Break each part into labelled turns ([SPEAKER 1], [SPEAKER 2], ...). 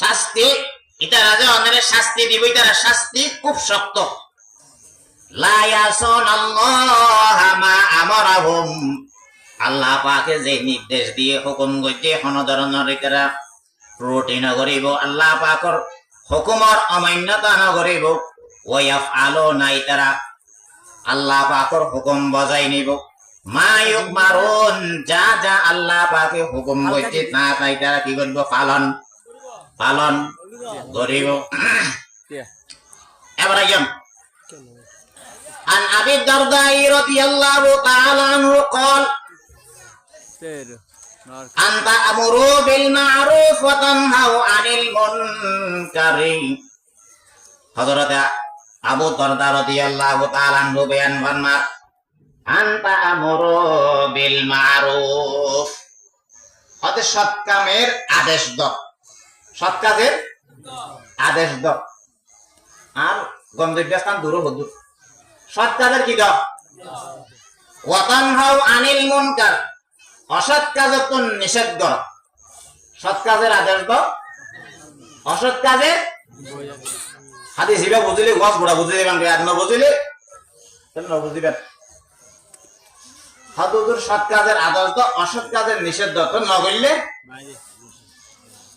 [SPEAKER 1] শাস্তি, এটা রাজা অনেক শাস্তি দিব তারা শাস্তি খুব শক্ত। আল্লাহ পাকে যে নির্দেশ দিয়ে হুকুম করছে কোনো ধরনের ত্রুটি নগরিব, আল্লাহ পাকর হুকুমর অমান্যতা নগরিব ওয়াফ আলো নাই তারা আল্লাহ পাকর হুকুম বজাই নিব। মায়ুক মারুন যা যা আল্লাহ পাকে হুকুম করছে তা তাই তারা কি করব? পালন পালন করিব এবার আইয়াম عن أبي الدرداء رضي الله تعالى عنه قال أن تأمروا بالمعروف وتنهوا عن المنكر حضرت আবু দরদা রাদিয়াল্লাহু তাআলা আনহু বয়ান ফরমান আনতা আমরু বিল মারুফ হতে সৎ কামের আদেশ দাও সৎ কাজের আদেশ দাও আর গন্ধব্য স্থান দূর হদুর সৎ কাজের কি দাও ওয়াতানহাউ আনিল মুনকার। অসৎ কাজের তো নিষেধ। করো সৎ কাজের আদেশ দাও অসৎ কাজের হাদিস হিবা বুঝিলে, গছ বুড়া বুঝি দেবেন আর ন বুঝিলে। তাহলে ন বুঝিবেন সৎ কাজের আদর্শ তো অসৎ কাজের নিষেধ তো ন করলে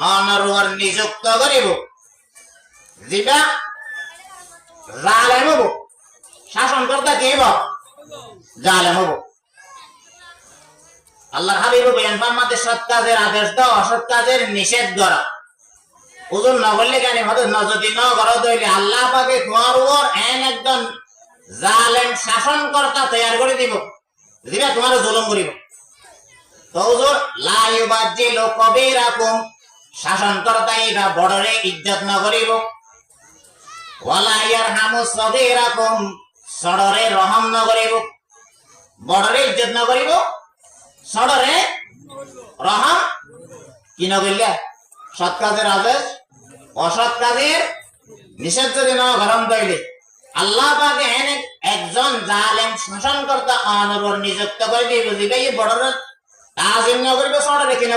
[SPEAKER 1] অনরুয়ার নিযুক্ত করিব। যেটা জালেম হব। শাসন কর্তা কে হব? জালেম হব। আল্লাহর হাবিব বয়ান ফার্মাতে সৎ কাজের আদেশ দাও, অসৎ কাজের নিষেধ করা ওজন না করলে কেন? ন যদি ন করো তৈলে আল্লাহ পাকে তোমার উপর এন একজন জালেম শাসন কর্তা তৈয়ার করে দিব। যেটা তোমার জুলুম করিব। তো ওজন লা ইউবাজ্জিলু কবিরাকুম শাসন কর্তা এটা বড়রে ইজ্জত না করিব ওয়ালা ইয়ারহামু সগীরাকুম, সড়রে রহম না করিব বড়রে ইজ্জত না করিব সড়রে রহম। কি না করিলে সৎ কাজের আদেশ, অসৎ কাজের নিষেধ যদি না গরম আল্লাহ পাকে একজন জালেম শাসনকর্তা অনবর নিযুক্ত করে দিব দিবে এই বড় কাজ এমনি করিব সড় রেখে না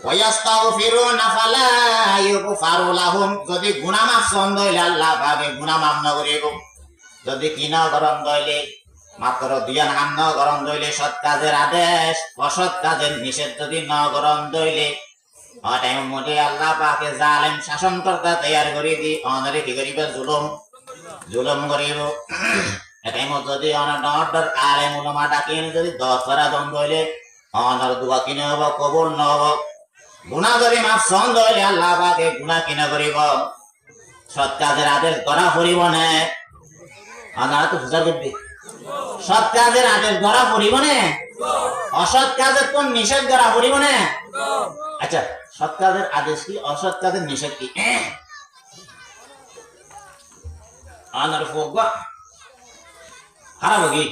[SPEAKER 1] যদি দইলে আল্লাহ পাকে দইলে দইলে দইলে জালেম শাসন কর্তা তৈয়ার করে দি অনরে কি করিব? জুলুম। জুলুম করিব। যদি অন ডর আলেম ডাকিয়ে যদি দশ করা দ্বন্দ্ব হইলে অনর দুয়া কিনে হব কবুল ন হব গুণা যদি মাফ সন দইলে আল্লাহ পাকে গুণা কিনে করিব? সৎ কাজের আদেশ করা করিব না। অনারা তো বুঝা করবি। সৎ কাজের আদেশ ধরা পড়িব না? অসৎ কাজের কোন নিষেধ করা পড়িব না? আচ্ছা সৎ কাজের আদেশ কি, অসৎ কাজের নিষেধ কি? আনার ফোক হারাবো কি?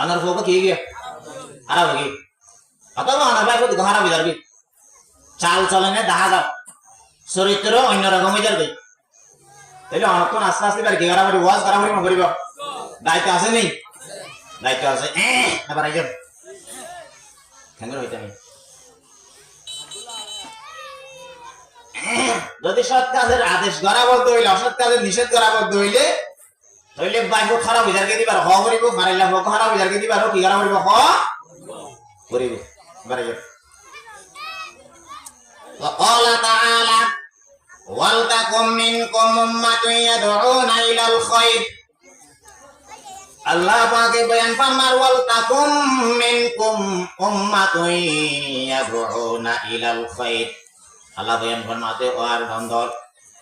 [SPEAKER 1] আনার ফোক কি হারাবো কি? অথবা কোথাও হারাবি যাবি চাল চলনে দেখা যাও চরিত্র অন্যরকম হয়ে যাবে আস্তে আস্তে ওয়াজ করা করিব দায়িত্ব আছে নেই দায়িত্ব আছে। কেন হইতে আমি যদি সৎ কাজের আদেশ করাবদ্ধ হইলে, অসৎ কাজের নিষেধ করাবদ্ধ হইলে, তাহলে বাইক খারাপ বিচারকে দিবার হ করিব মারিলা খারাপ বিচারকে দিবার কি করা করিব হ করিব এবার আইজন وقال تعالى ওয়ালতাকুম মিনকুম উম্মাতুন ইয়াদউনা ইলাল খায়র আল্লাহ পাকে বয়ান ফরমার ওয়ালতাকুম মিনকুম উম্মাতুন ইয়াদউনা ইলাল খায়র আল্লাহ বয়ান ফরমাতে ওয়ার বন্দর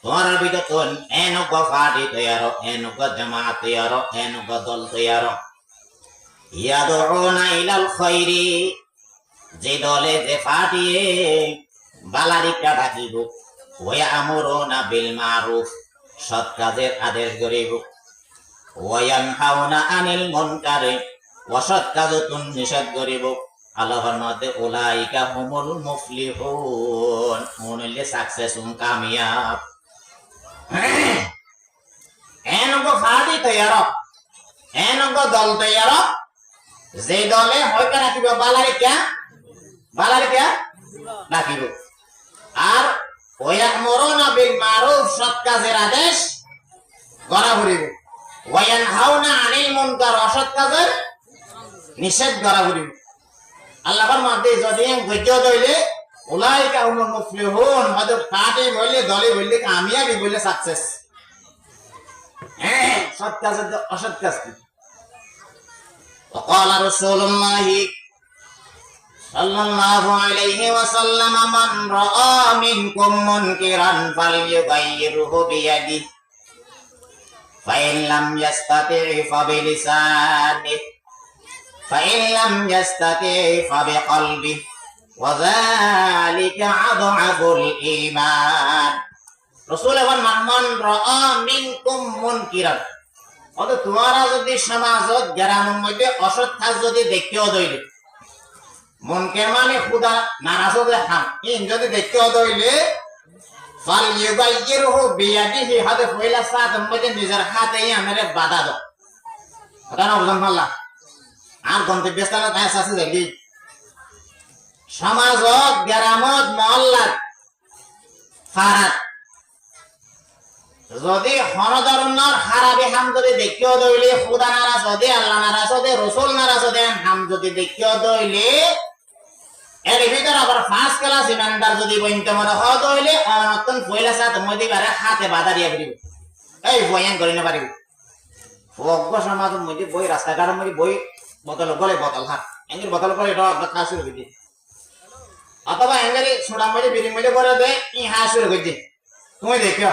[SPEAKER 1] তোমার ভিতর তো এনুক ফাটি তৈয়ারো এনুক জামাত তৈয়ারো এনুক দল তৈয়ারো ইয়াদউনা ইলাল খায়রি যে দলে যে ফাটিয়ে বালারিকা ডাকিব ওয়া আমরুনা বিল মারুফ, সৎ কাজের আদেশ করিব ওয়ায়ানহাউনা আনিল মুনকারে, অসৎ কাজতুন নিষেধ করিব আল্লাহর মধ্যে উলাইকা হুমুল মুফলিহুন, উনলে সাকসেস উন কামিয়াব। এনগো ফাদি তৈয়ার, এনগো দল তৈয়ার, যে দলে হয়তো রাখিব বালারিকা বালারিকা রাখিব আর ওয়ায়ামুরুনা বিল মারুফ সৎ কাজের আদেশ করা করিব ওয়ায়ানহাউনা আনিল মুনকার অসৎ কাজের নিষেধ করা করিব আল্লাহর মধ্যে যদি ধৈর্য ধইলে উলাইকা হুমুল মুফলিহুন হয়তো কাটে বললে দলে বললে কামিয়াবি বললে সাকসেস হ্যাঁ সৎ কাজের যে অসৎ কাজ কি وقال رسول الله صلى الله عليه وسلم من رأى منكم منكرا فليغيره بيده فإن لم يستطع فبلسانه فإن لم يستطع فبقلبه وذلك أضعف الإيمان রসুল এবং মানমন মিনকুম মুনকিরান অত তোমারা যদি সমাজত গ্রামের মধ্যে অসৎ কাজ যদি দেখিও দইলে মনকের মানে খুদা নারাজ হাম ইন যদি হাতে আমারে বাধা দাও আছে দেখি। সমাজত, গ্রামত, মহল্লাত যদি হনধরণর হারাবে, হাম যদি দেখিও দইলে খুদা নারাজ হদে, আল্লাহ নারাজ হদে, রসুল নারাজ হদে, হাম যদি দেখিও দইলে এর ভিতর আবার ফার্স্ট ক্লাস ইমানদার যদি বইনতে মনে হদ হইলে অনতন পয়লা সাত মধ্যে বারে হাতে বাধা দিয়া করিব এই বয়ান করি না পারিব অজ্ঞ সমাজের মধ্যে বই রাস্তাঘাটের মধ্যে বই বোতল গলে বোতল হাত। এঙ্গের বোতল করে এটা খাওয়া শুরু করে অথবা এঙ্গের সোডা মধ্যে বিড়ি মধ্যে করে দেয় ই হাঁ শুরু করে তুমি দেখিও।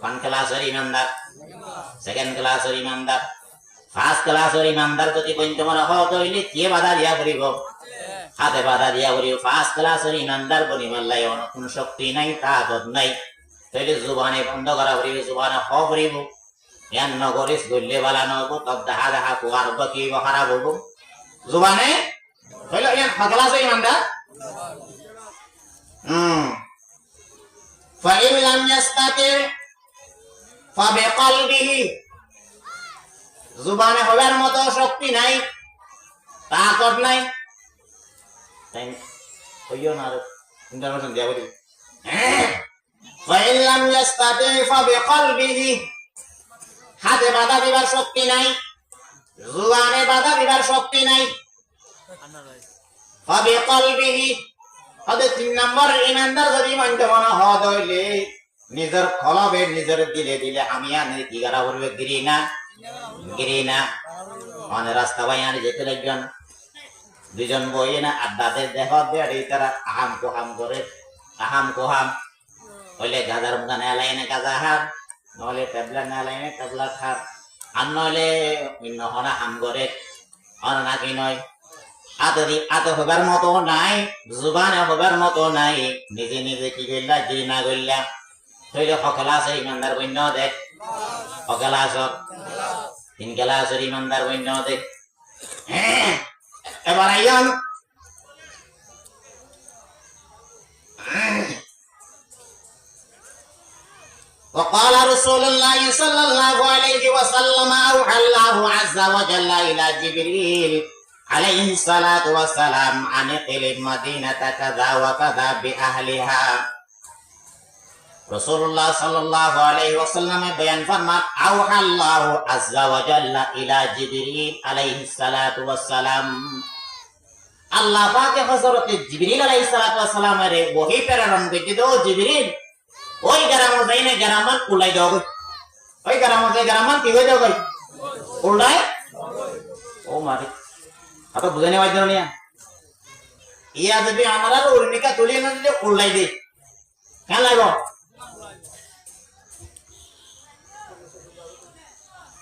[SPEAKER 1] কোন ক্লাসের ইমানদার সেকেন্ড ক্লাসের ইমানদার ফার্স্ট ক্লাসের ইমানদার যদি কইতে মনে হয় তইলে কে বাধা দিয়া করিব হাতে বাধা দিয়া করিব ফার্স্ট ক্লাসের ইমানদার বনি মাল্লাই কোন শক্তি নাই তাকত নাই তইলে জুবানে বন্ধ করা করিব জুবানে হ করিব ইয়ান নগরিস গল্লে বালা নগো তব দাহা দাহা কুয়ার বকি বহারা বলব জুবানে তইলে ইয়ান ক্লাসের ইমানদার হুম فإن لم يستطع ফাবে কলবিহি জুবানে হলার মতো শক্তি নাই, তাকত নাই। হইও না ইন্টারভেশন দিয়া বলি। হ্যাঁ। ফাইলাম ইয়াস্তাতি ফাবে কলবিহি। হাতে বাধা দিবার শক্তি নাই, জুবানে বাধা দিবার শক্তি নাই। ফাবে কলবিহি। হতে তিন নম্বর ইমানদার যদি মানতে মনে হওয়া নিজের খলবে নিজের দিলে দিলে আমি আনি কি করা করবে? গিরি না। গিরি না। মানে রাস্তা বাই আনি যেতে লাগবেন। দুজন বই না আড্ডাতে দেহ তারা আহাম কোহাম করে, আহাম কোহাম। হইলে গাজার মুখা নেলাইনে গাজা হার নহলে টেবলেট নেলাইনে টেবলেট হার আর নইলে অন্য হনা হাম করে অন নাকি নয়। আতরি আত হবার মতো নাই, জুবানে হবার মতো নাই। নিজে নিজে কি করলা কি না করলা। হইলে সকলা আছে ইমানদার বন্য দেখ সকলা আছ তিন গেলা আছে ইমানদার বন্য দেখ হ্যাঁ, এবার আইয়ান وقال رسول الله صلى الله عليه وسلم أوحى الله عز وجل إلى جبريل عليه الصلاة والسلام أن اقل المدينة كذا وكذا بأهلها রসুল্লাহ সাল্লাহ বয়ান ফরমান ইলা জিবরিল আলাই সালাতু ওহি প্রেরণ করে দিও, জিবরিল, ওই গ্রামান ওই গ্রাম যাই গ্রামান কি হই দাও উলাই ও মারি আতো বুঝাইনে বাইদো নিয়া। ইয়া যদি আমরা উর্মিকা তুলিয়ে না দিলে দে। কেন লাগো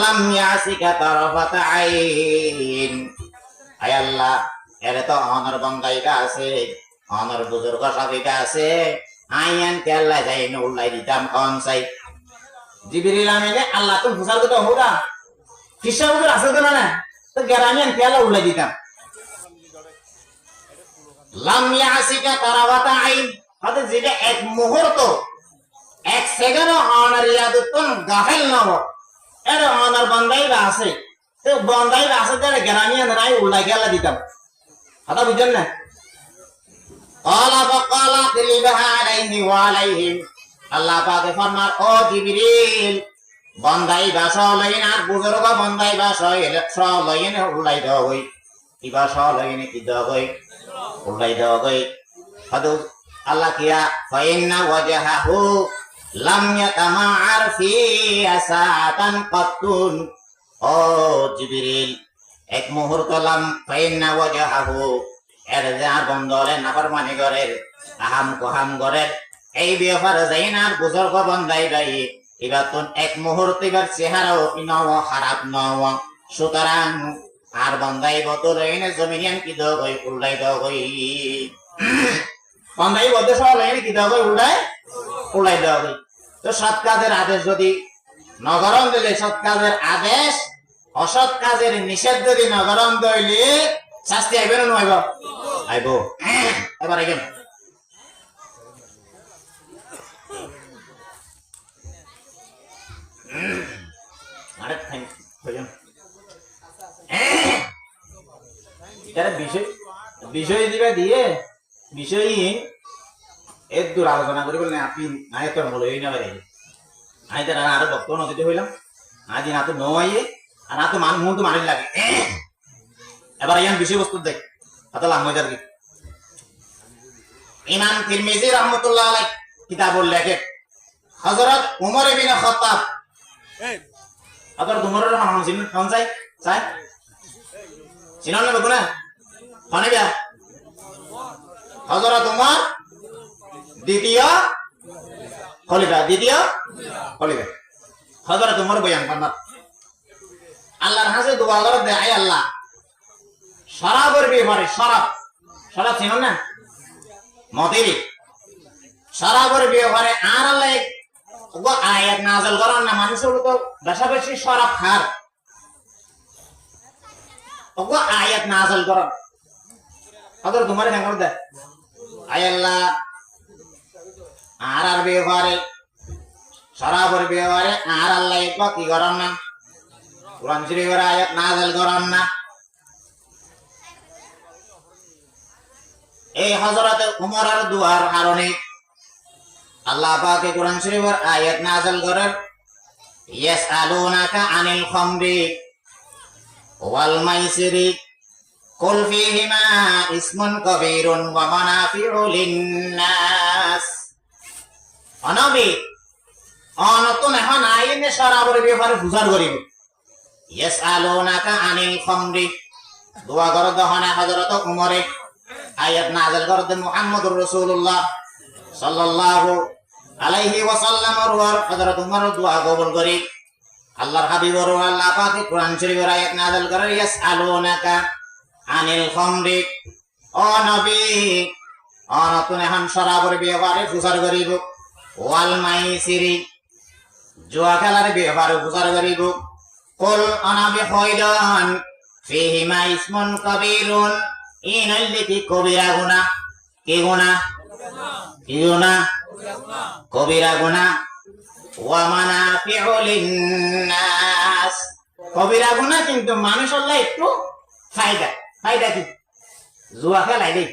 [SPEAKER 1] লাম ইয়াসিকা তারাফাত আইন। আয় আল্লাহ, এর তো অনর বন্দাইকা আছে, অনর বুজুর্গ আছে। আইয়ান তেল্লা যাই, না উল্লাই দিতাম কন চাই। জিবিরিল আল্লাহ তো আছে না তো গ্রামিয়ান তেলা উল্লাই দিতাম। লাম ইয়াসিকা তারাওয়াতা আইন। যেটা এক মুহূর্ত, এক সেকেন্ড অনার ইয়াদুত্তন গাফেল নব এর অনার বন্দাইবা আছে তো বন্দাইবা আছে তাহলে গ্রামিয়ান রাই উল্লাই গেলা দিতাম কথা বুঝছেন না قال فقال اقلبها عليه وعليهم আল্লাহ পাকে ফরমার ও জিবরিল বন্দাই বাস লইন আর বুজুর্গ বন্দাই বাস স লইন উলাই দাও গই কিবা স লইন কি দাও গই উলাই দাও গই হদু আল্লাহ কিয়া ফাইন্না ওয়াজহাহু লাম ইয়াতামাআর ফি আসাতান কাতুন ও জিবরিল এক মুহূর্ত লাম ফাইন্না ওয়াজহাহু এর যার বন্দরে নাফর মানি গরের আহাম কোহাম গরের এই না আর বুজুর্গ বন্দাই গাই এবার তো এক মুহূর্তে এবার চেহারাও নও খারাপ নও। সুতরাং আর বন্দাই বদল এনে জমিনিয়ান কি দাও গই উল্লাই দাও গই বন্দাই বদল সব এনে কি দাও গই উল্লাই উল্লাই দাও গই তো সৎ কাজের আদেশ যদি নগরম দিলে সৎ কাজের আদেশ অসৎ কাজের নিষেধ যদি নগরম দইলে শাস্তি আইবে না নয় আইব এবার আইবেন থ্যাংক বিষয় বিষয় দিবে দিয়ে বিষয়ই এর দূর আলোচনা করি বললেন আপনি নাই তো বলে এই না পারে আমি তো আরও বক্তব্য নদীতে হইলাম। আজ না তো নয় আর না তো মান মুখ তো মানির লাগে এবার ইয়ান বিষয়বস্তু দেখ। হাতে লাঙ্গজ আর কি? ইমাম তিরমিজি রহমতুল্লাহ আলাই কিতাবুল লেখে হযরত উমর ইবনে খাত্তাব। হযরত উমরের নাম চিন কোন চাই? চাই? চিনন না বগুনা কোনে বিয়া হযরত উমর দ্বিতীয় খলিফা দ্বিতীয় খলিফা হযরত উমর বয়ান পান্নাত আল্লাহর হাসে দোয়া করে দেয়, আয় আল্লাহ, শরাবের ব্যাপারে শরাব শরাব চিনো না? মদেরি শরাবের ব্যাপারে আর আল্লাহ আয়াত নাজল করার না, মানুষের তো বেশা বেশি শরাব খার ওগো আয়াত নাজল করার আদর তোমার হ্যাঙ্গর দে আয় আল্লাহ আর ব্যাপারে শরাবের ব্যাপারে আর আল্লাহ কি করার না কোরআন শরীফের আয়াত নাজল করার না এই হজরত উমরের দুয়ার কারণে আল্লাহ পাকে কোরআন শরীফের আয়াত নাযিল করেন ইয়াসআলুনাকা আনিল খামরি ওয়াল মাইসিরি কুল ফীহিমা ইসমুন কাবীরুন ওয়া মানাফিউ লিন-নাস অনবী অনতুন এখন আইনে শরাবের ব্যাপারে বুঝার করিব। ইয়াসআলুনাকা আনিল খামরি। দোয়া করো দহনা হযরত উমরে। আয়াত নাযিল করতেন মুহাম্মদুর রাসূলুল্লাহ সাল্লাল্লাহু আলাইহি ওয়াসাল্লাম ওর হযরত উমর দোয়া কবুল করি। আল্লাহর হাবিব ওর আল্লাহ পাক কোরআন শরীফের আয়াত নাযিল করে ইয়াসআলুনাকা আনিল খামরি। ও নবী অনতুন এখন শরাবের ব্যাপারে বুঝার করিব। ওয়াল মাইসিরি জুয়া খেলার ব্যাপারে বুঝার করিব। কুল অনাবি হয়দান ফিহিমা ইসমুন কবিরুন ইন কি কবিরা গুনা কি গুনা কি গুনা কবিরা গুনা ওয়া মানাফিউ কবিরা গুনা কিন্তু মানুষ আল্লাহ একটু ফায়দা। ফায়দা কি? জুয়া খেলাই দেই।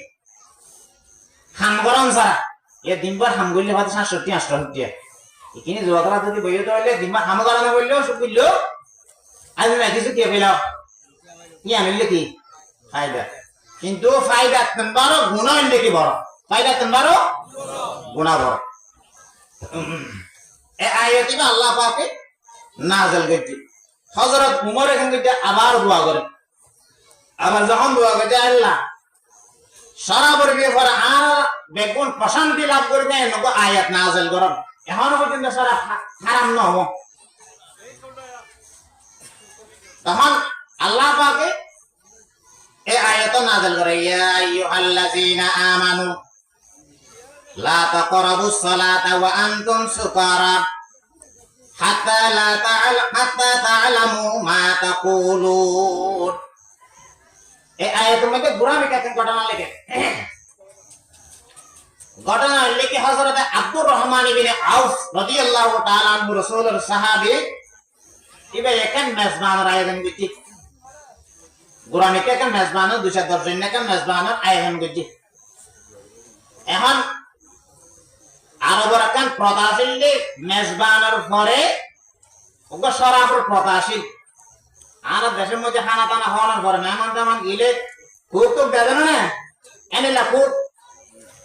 [SPEAKER 1] হাম গরম সারা এ দিনবার হাম করলে ভাত সাতষট্টি, আটষট্টি। এখানে জুয়া খেলা যদি তো হলে দিনবার হাম গরম বললেও সব বললেও আমি না কিছু কে পেলাও? কি আনিলে কি ফায়দা কিন্তু ফায়দা তোমারও গুণা আনলে কি বড়। ফায়দা তোমারও গুণা বড়। এ আয়াতি বা আল্লাহ পাকে? নাজল করছি হযরত উমর এখান থেকে আবার দোয়া করে। আবার যখন দোয়া করছে আল্লাহ সরাবর ব্যাপারে আর বেগুন প্রশান্তি লাভ করবে নগো আয়াত নাজল করব এখন পর্যন্ত সারা হারাম নহব। তখন আল্লাহ পাকে এ আয়াত নাজল করে, ইয়া আইয়ুহাল্লাযীনা আমানু লা তাকরাবুস সালাতা ওয়া আনতুম সুকারা লা তা'আল হাত্তা তা'লামু মা তাকুলুন। মধ্যে ঘটনা লেখে ঘটনা লিখে আব্দুর রহমান আউফ রাদিয়াল্লাহু তাআলা আনহু রাসূলের সাহাবী ইবে একান মেজবান আয়োজন একান মেজবান দুশো দশ জন একান মেজবানের আয়োজন এখন আরবর একান প্রতাশীল মেজবানের পরে ওকে সরাবর প্রতাশীল আর দেশের মধ্যে খানা টানা হওয়ার পরে মেহমান টেমান গিলে খুব তো বেদনা না। এনিলা খুব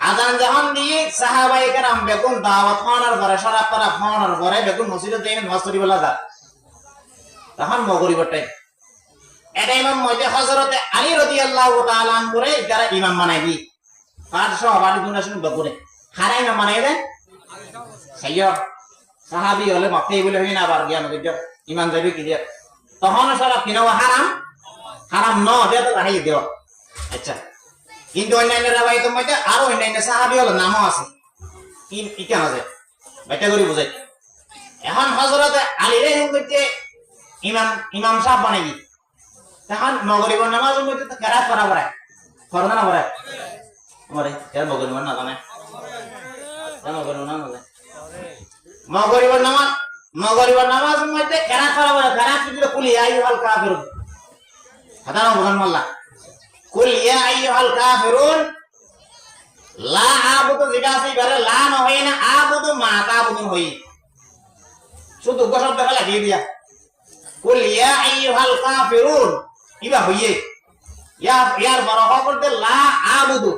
[SPEAKER 1] আজান যখন দিয়ে সাহাবাই কেরাম বেগুন দাওয়াত, খাওয়ানোর পরে, সারা পারা খাওয়ানোর পরে বেগুন মসজিদে দিয়ে নামাজ পড়িবেলা যা তখন মগরিবর টাইম এটা ইমাম মধ্যে হজরতে আলী রাদিয়াল্লাহু তাআলা করে যারা ইমাম বানাই দি পাঁচ সহ বাড়ি গুণ আসেন বকুরে। হারা ইমাম বানাই দেন সাইয় সাহাবি হলে মাফি বলে হই না, আবার জ্ঞান বিদ্য ইমান যাবি কি দিয়া? তখন সারা কিনাও হারাম। হারাম ন দে তো রাহি দেও আচ্ছা। কিন্তু অন্যান্য রাবাই তো মধ্যে আরও অন্যান্য সাহাবি হলো, নামও আছে। কেন আছে বাইটা করে বুঝাই। এখন হজরতে আলী রে করতে ইমাম ইমাম সাহেব বানাই দি তখন মগরিবর নামাজের মধ্যে তো কেরাত করা পড়ায় করো না পড়ায় আমারে এর মগরিবর না জানে? মগরিবর না জানে? মগরিবর নামাজ, মগরিবর নামাজের মধ্যে কেরাত করা পড়ায় কেরাত যদি কুলি আইয়ুহাল কাফিরুন। কথা না বুঝান মাল্লা কুল ইয়া আইয়ুহাল কাফিরুন, লা আবুদু যেটা আছে এবারে লা না হয় না আবুদু মা তাবুদু হই। শুধু শব্দ ফেলা দিয়ে দিয়া। কুল ইয়া আইয়ুহাল কাফিরুন ইবা হইয়ে? ইয়া, ইয়ার বড় হওয়া করতে লা আবুদু,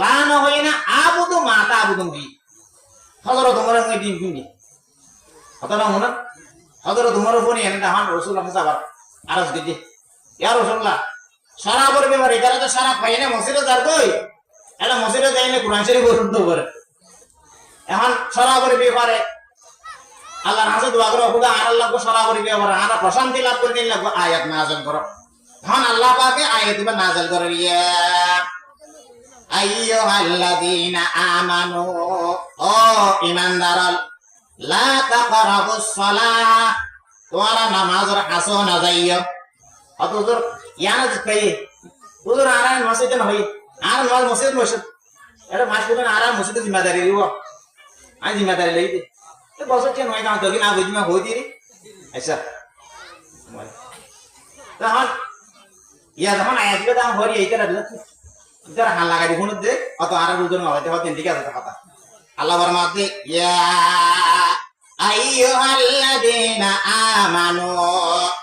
[SPEAKER 1] লা না হই না আবুদু মা তাবুদু হই। হযরত উমর এর দিন কিনি হতনা মনে হযরত উমর ফোনি এনে দাহান রাসূলুল্লাহ সাল্লাল্লাহু আরজ গিয়ে ইয়া রাসূলুল্লাহ সারা পড়বে মারে এটারা তো সারা পাই না মসজিদে যার কই এটা মসজিদে যাই না কোরআন শরীফ পড়তে পারে এখন সারা পড়বে পারে আল্লাহ হাসে দোয়া করো খুদা আর আল্লাহ সারা পড়বে পারে আর প্রশান্তি লাভ করে লাগবে আয়াত নাযিল করো। তখন আল্লাহ পাকে আয়াত দিবা নাযিল করে, ইয়া আইয়ুহাল্লাযীনা আমানু, ও ঈমানদার লা তাকরাবুস সালাহ, তোমারা নামাজের কাছে না যাইও ইয়ানা কই হুজুর আরাম মসজিদে না হই আর নামাজ মসজিদ মসজিদ এটা মাস করে আরাম মসজিদে জিম্মাদারি লিব আমি জিম্মাদারি লই দে তো বছর কেন হয় কাম দগি না বুঝিমা হই দিরি আচ্ছা। তখন ইয়া যখন আয়া দিবে তখন হরি এইটা দিলে যারা হাল লাগাই দিব দে অত আর দুজন হইতে হতে দিকে আছে কথা আল্লাহ ফরমাতে ইয়া আইয়ুহাল্লাযীনা আমানু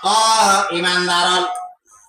[SPEAKER 1] ও ঈমানদারল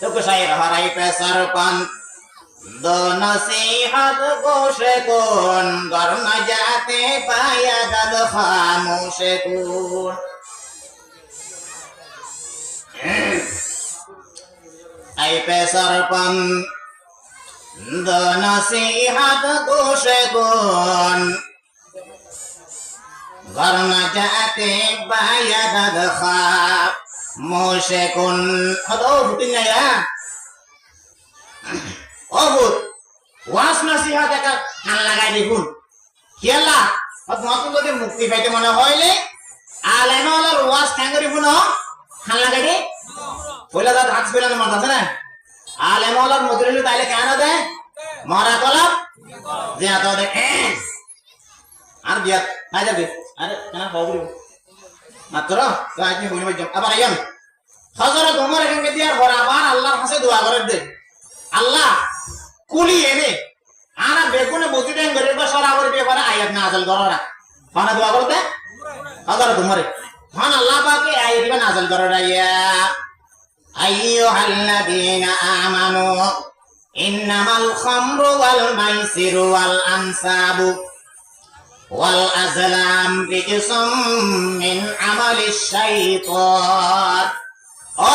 [SPEAKER 1] কুশাই হরাই পেসার পান নসিহত গোশে কোন গর ন যাতে পায়া দদ খামোশে কোন আই পেসার পান নসিহত গোশে কোন গর ন যাতে পায়া দদ ওয়াস মুক্তি পাইতে মনে হইলে আলেমা হলার ওয়াস খ্যাং করি শুনো খান লাগাই দি। পয়লা দাঁত হাত ফেলানো মাথা আছে না? আলেমা হলার মজুরি তাইলে কেন দেয় মরা যে আর আরে, কেন খবর মাত্র আজ বলি বাজম আবার আইয়াম হযরত ওমর এখানে দিয়ার বরাবর আল্লাহর কাছে দোয়া করে দে। আল্লাহ, কুলি এনে আনা বেগুনে দেন বা সরা করে আয়াত নাজল কররা ফানা দোয়া করতে হাজার তোমারে ফান আল্লাহ পাকে আয়াত দিবা নাজল কররা ইয়া। আমানু, ইন্নামাল খামরু ওয়াল মাইসিরু ওয়াল আনসাবু ওয়াল আজলাম রিজসুম মিন আমালিশ শাইতান ও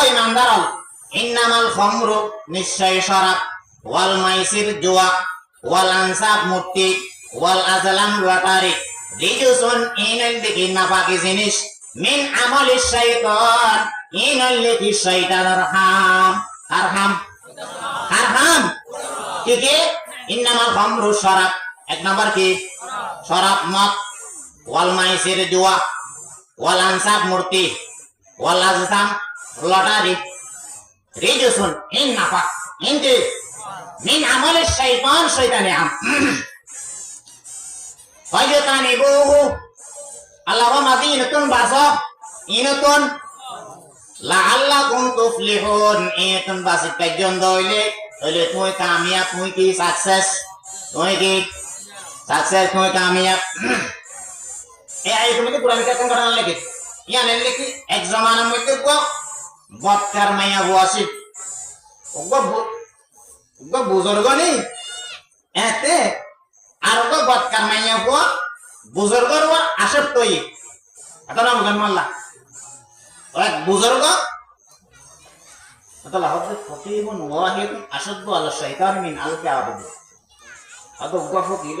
[SPEAKER 1] ইন্নামাল খামরু নিশ্চয় শরাব, ওয়াল মাইসির জুয়া, ওয়াল আনসাব মূর্তি ওয়াল আজলাম লটারি রিজুসুন ইনাল দিকে নাপাকি জিনিস, মিন আমলি শাইতান ইনাল লিকি শাইতানের হাম আর হাম আর হাম কি কি? ইন্নামাল খামরু শরাব। এক নাম্বার কি? শরাব মদ ওয়াল মাইসির জুয়া ওয়াল আনসাব মূর্তি ওয়াল আজলাম লটারি রিজুসুন ইন নাপাক ইনটি মিন আমলের শৈতান শৈতানে আম হয়তানি বহু আল্লাহ মাদি নতুন বাস ইনতুন লাআল্লাকুম তুফলিহুন ইনতুন বাসি কাজন দইলে হইলে তুই কামিয়াব তুই কি সাকসেস তুই কি তুই আই তুমি কি পুরা মিটা কোন করার লাগে ইয়া নেলে কি এক জামানার মধ্যে গো, বৎকার মাইয়া বুয়াসি ওগো গো বুজুর্গ নি? এতে, আর গো বৎকার মাইয়া গো বুজুর্গর ওয়া আসব তৈ এটা না বুঝান মাল্লা এক বুজুর্গ? এটা লাহদ ফকিবুন ওয়াহিদ আশদ্দু আলা শাইতান মিন আলফি আবেদ আদো গো ফকিল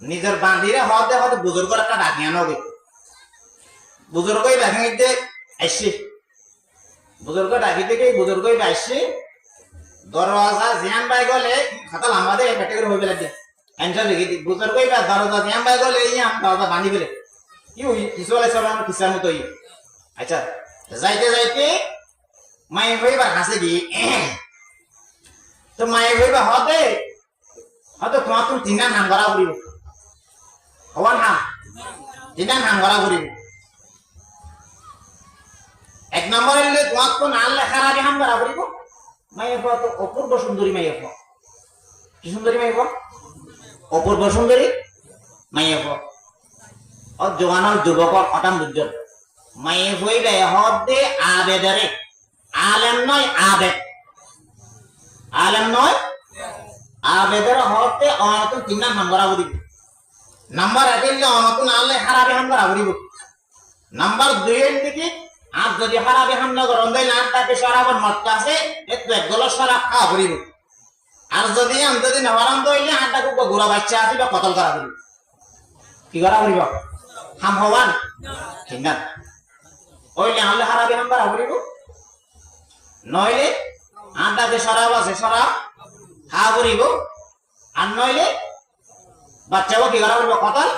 [SPEAKER 1] নিজের বান্ধিরে হতে হতে বুজুর্গর একটা ডাকিয়া নবে বুজুর্গ ডাকিতে আসছে বুজুর্গ ডাকি থেকে বুজুর্গ আসছে দরওয়াজা জিয়ান বাই গলে খাতা লাম্বা দে বেটে করে হইবে লাগে এন্টার লিখি দি। বুঝার কইবা দরওয়াজা জিয়ান বাই গলে ইয়াম দরওয়াজা বাঁধি ফেলে ইউ ইসলে সব আমার কিসার মতো ই আচ্ছা যাইতে যাইতে মাই হইবা হাসে দি, তো মাই হইবা হতে হতে তোমার তুমি তিনটা নাম করা পড়িব হওয়ার নাম তিনটা নাম করা এক নম্বরে হলে তোমাক তো নাল লেখার আগে হাম করা করিব। মাইয়ে পাওয়া তো অপূর্ব সুন্দরী মাইয়ে পাওয়া কি সুন্দরী মাইয়ে অপূর্ব সুন্দরী মাইয়ে পাওয়া ও জোয়ানোর যুবকর অটাম দুর্জন মাইয়ে হইলে হদে আবেদরে আলেম নয়, আবেদ। আলেম নয় আবেদের হতে অনতুন তিন নাম করিব। নাম্বার এক হইলে অনতুন আলে হারাবে হাম করা করিব নাম্বার দুই এর দিকে, আর যদি হারাবে হাম না করন দেয় না তাকে সরাবর মত আছে, একটু এক গল সরা খাওয়া করিব আর যদি আম, যদি নেওয়ারাম দইলে আটটা কুকুর ঘোরা বাচ্চা আছে বা কতল করা করিব কি করা করিব? হাম হওয়ান ঠিক না ওইলে আলে হারাবে হাম করা করিব নইলে আটটাকে সরাব আছে, সরা খাওয়া করিব আর নইলে বাচ্চাও কি করা করিব কতল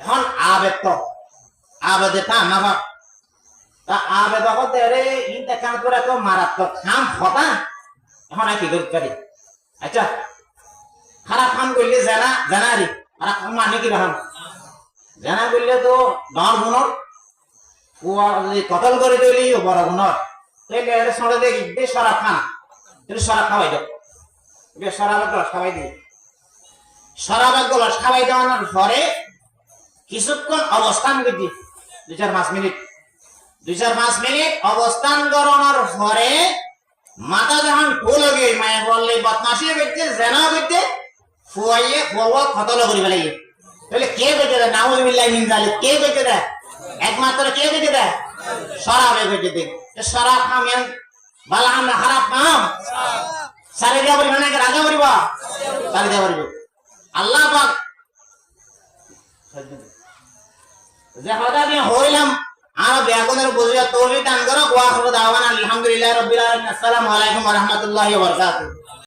[SPEAKER 1] এখন আবেদ তো আবেদে তা ভাব তা আবেদ হতে রে ই দেখান করে তো মারাত্মক খাম হতা? এখন আর কি করতে পারি আচ্ছা। খারাপ কাম করলে জানা জানা রে। খারাপ কাম মানে কি রকম জানা করলে তো ডর গুণর। কতল করে দিলি বড় গুণর। তাইলে সঙ্গে দেখি বেশ সরাব খান। সরাব খাওয়াই দাও বেশ গ্লাস খাওয়াই দিই। সরাব গ্লাস খাওয়াই দেওয়ানোর পরে কিছুক্ষণ অবস্থান করছি দুই চার পাঁচ মিনিট। দুই চার পাঁচ মিনিট অবস্থান করানোর পরে মাথা যখন ফুল গে মায়ে বললে বদমাসি করতে জেনা করতে ফুয়াইয়ে ফুয়া খতল করিবে লাগে তাহলে কে বেঁচে দেয়? মিন জালিক কে বেঁচে দেয়? একমাত্র কে বেঁচে দেয়? সরাবে বেঁচে দেয়। তো সরাব খাম এন বালা আমরা খারাপ কাম সারে। দিয়া বলিব নাকি রাজা বলিব। সারে দিয়া বলিব। আল্লাহ হইলাম আর বেগুনের বুঝিয়া তৌফিক দান আলহামদুলিল্লাহি রাব্বিল আলামিন। আলাইকুম ওয়া রাহমাতুল্লাহি